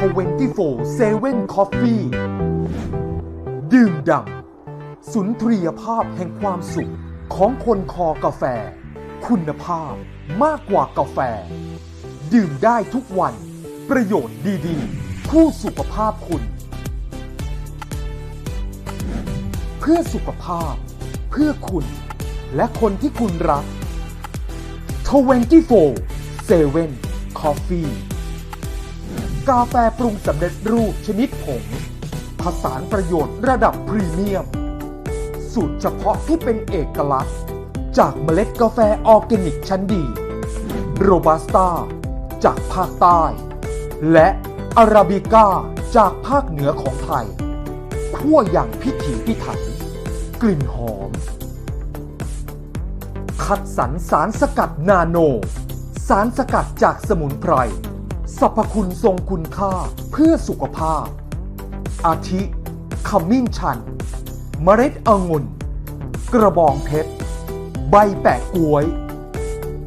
24 Coffee ดื่มด่ำสุนทรียภาพแห่งความสุขของคนคอกาแฟ คุณภาพมากกว่ากาแฟ ดื่มได้ทุกวัน ประโยชน์ดีๆ คู่สุขภาพคุณ เพื่อสุขภาพ เพื่อคุณ และคนที่คุณรัก24 7 Coffee กาแฟปรุงสำเร็จรูปชนิดผงผสานประโยชน์ระดับพรีเมียม สูตรเฉพาะที่เป็นเอกลักษณ์ จากเมล็ดกาแฟออร์แกนิกชั้นดีโรบัสต้าจากภาคใต้ และอาราบิก้าจากภาคเหนือของไทยคั่วอย่างพิถีพิถัน กลิ่นหอม คัดสรรสารสกัดนาโน สารสกัดจากสมุนไพร สรรพคุณทรงคุณค่าเพื่อสุขภาพ อาทิขมิ้นชัน เมล็ดองุ่น กระบองเพชร ใบแปะกล้วย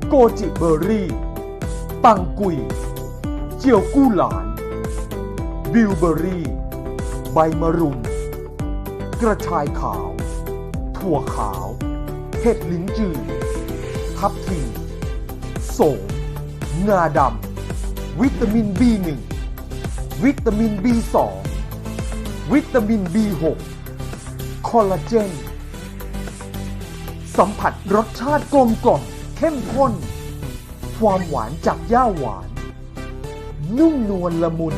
โกจิเบอร์รี่ ปังกุย เจียวกู้หลาน บิลเบอร์รี่ ใบมะรุม กระชายขาว ถั่วขาว เห็ดลิ้นจือ ทับทิมโสมงาดำ วิตามิน B1 วิตามิน B2 วิตามิน B6 คอลลาเจน สัมผัสรสชาติกลมกล่อมเข้มข้น ความหวานจากย่าหวาน นุ่มนวลละมุน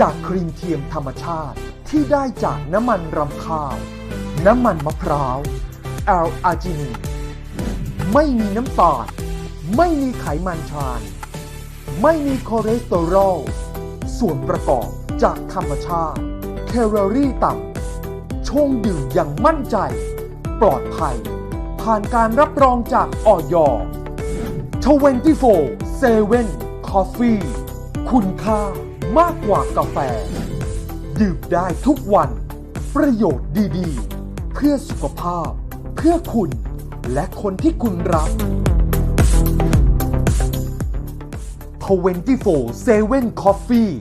จากครีมเทียมธรรมชาติที่ได้จากน้ำมันรำข้าว น้ำมันมะพร้าวแอลอาจินีไม่มีน้ำตาล ไม่มีไขมันทราน ไม่มีคอเลสเตอรอล ส่วนประกอบจากธรรมชาติ แคลอรี่ต่ำชงดื่มอย่างมั่นใจ ปลอดภัย ผ่านการรับรองจากออย24 7 Coffee คุณค่ามากกว่ากาแฟ ดื่มได้ทุกวัน ประโยชน์ดีๆ เพื่อสุขภาพ เพื่อคุณ และคนที่คุณรัก 24 7 Coffee